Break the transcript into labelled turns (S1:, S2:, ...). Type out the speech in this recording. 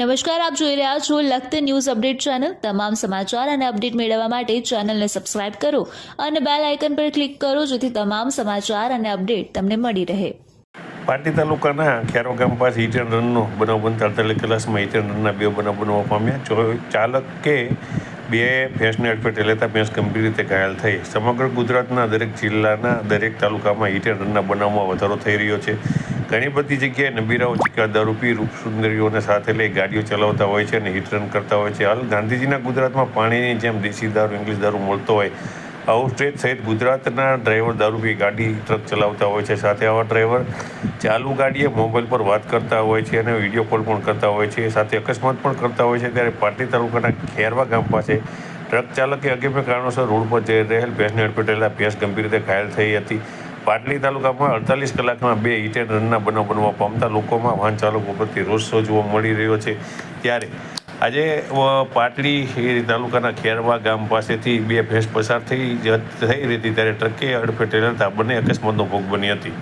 S1: નમસ્કાર, આપ જોઈ રહ્યા છો લખત ન્યૂઝ અપડેટ ચેનલ. તમામ સમાચાર અને અપડેટ મેળવવા માટે ચેનલને સબસ્ક્રાઇબ કરો અને બેલ આઇકન પર ક્લિક કરો જેથી તમામ સમાચાર અને અપડેટ તમને મળી રહે.
S2: પાટી તાલુકાના ખેરો ગામ પાસે હિટ એન્ડ રનનો બનાવ બનતા અડતાલીસ કલાકમાં હિટ એન્ડ રનના બે બનાવ બનવા પામ્યા. ચાલકે બે ભેંસને અડફેટે લેતા ભેંસ ગંભીર રીતે ઘાયલ થઈ. સમગ્ર ગુજરાતના દરેક જિલ્લાના દરેક તાલુકામાં હિટ એન્ડ રનના બનાવમાં વધારો થઈ રહ્યો છે. ઘણી બધી જગ્યાએ નબીરાઓ ચિક્કા દારૂપી રૂપસુંદરીઓને સાથે લઈ ગાડીઓ ચલાવતા હોય છે અને હિટરન કરતા હોય છે. હાલ ગાંધીજીના ગુજરાતમાં પાણીની જેમ દેશી દારૂ, ઇંગ્લિશ દારૂ મળતો હોય. આવું સ્ટેજ સહિત ગુજરાતના ડ્રાઈવર દારૂ પી ગાડી, ટ્રક ચલાવતા હોય છે. સાથે આવા ડ્રાઈવર ચાલુ ગાડીએ મોબાઈલ પર વાત કરતા હોય છે અને વીડિયો કોલ પણ કરતા હોય છે. સાથે અકસ્માત પણ કરતા હોય છે. ત્યારે પાટલી તાલુકાના ખેરવા ગામ પાસે ટ્રક ચાલકે અગમ્ય કારણોસર રોડ પર જઈ રહેલ ભેંસને અડપેટેલા ભેંસ ગંભીર રીતે ઘાયલ થઈ હતી. પાટલી તાલુકામાં અડતાલીસ કલાકમાં બે હિટ રનના બનાવ બનવા પામતા લોકોમાં વાહન ચાલકો પ્રત્યે રોષ જોવા મળી રહ્યો છે. ત્યારે આજે પાટલી તાલુકાના ખેરવા ગામ પાસેથી બે ભેંસ પસાર થઈ થઈ રહી હતી ત્યારે ટ્રકે અડફેટે રહેતા બંને અકસ્માતનો ભોગ બની હતી.